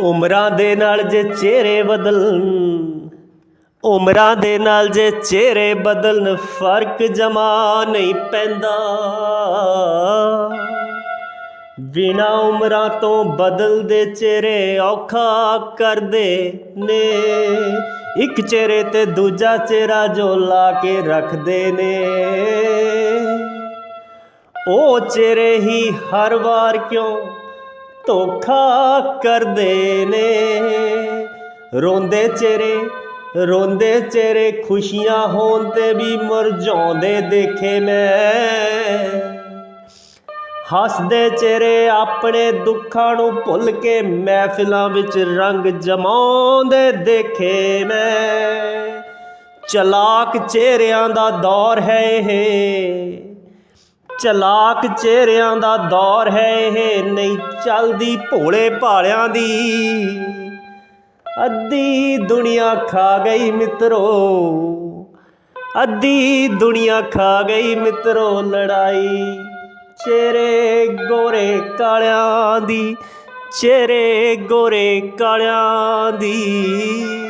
ਉਮਰਾਂ ਦੇ ਨਾਲ ਜੇ ਚਿਹਰੇ ਬਦਲਣ, ਉਮਰਾਂ ਦੇ ਨਾਲ ਜੇ ਚਿਹਰੇ ਬਦਲਣ, ਫ਼ਰਕ ਜਮਾ ਨਹੀਂ ਪੈਂਦਾ। ਬਿਨਾ ਉਮਰਾਂ ਤੋਂ ਬਦਲਦੇ ਚਿਹਰੇ ਔਖਾ ਕਰਦੇ ਨੇ। ਇੱਕ ਚਿਹਰੇ ਤੇ ਦੂਜਾ ਚਿਹਰਾ ਜੋ ਲਾ ਕੇ ਰੱਖਦੇ ਨੇ। ਉਹ ਚਿਹਰੇ ਹੀ ਹਰ ਵਾਰ ਕਿਉਂ ਧੋਖਾ ਕਰਦੇ ਨੇ। ਰੋਂਦੇ ਚਿਹਰੇ ਰੋਂਦੇ ਚਿਹਰੇ ਖੁਸ਼ੀਆਂ ਹੋਣ ਤੇ ਵੀ ਮੁਰਝਾਉਂਦੇ ਦੇਖੇ ਮੈਂ। ਹੱਸਦੇ ਚਿਹਰੇ ਆਪਣੇ ਦੁੱਖਾਂ ਨੂੰ ਭੁੱਲ ਕੇ ਮਹਿਫਿਲਾਂ ਵਿੱਚ ਰੰਗ ਜਮਾਉਂਦੇ ਦੇਖੇ ਮੈਂ। ਚਲਾਕ ਚਿਹਰਿਆਂ ਦਾ ਦੌਰ ਹੈ ਇਹ। ਚਲਾਕ ਚਿਹਰਿਆਂ ਦਾ ਦੌਰ ਹੈ ਇਹ, ਨਹੀਂ ਚੱਲਦੀ ਭੋਲੇ ਭਾਲਿਆਂ ਦੀ। ਅੱਧੀ ਦੁਨੀਆ ਖਾ ਗਈ ਮਿੱਤਰੋ, ਅੱਧੀ ਦੁਨੀਆ ਖਾ ਗਈ ਮਿੱਤਰੋ ਲੜਾਈ। ਚਿਹਰੇ ਗੋਰੇ ਕਾਲਿਆਂ ਦੀ, ਚਿਹਰੇ ਗੋਰੇ ਕਾਲਿਆਂ ਦੀ।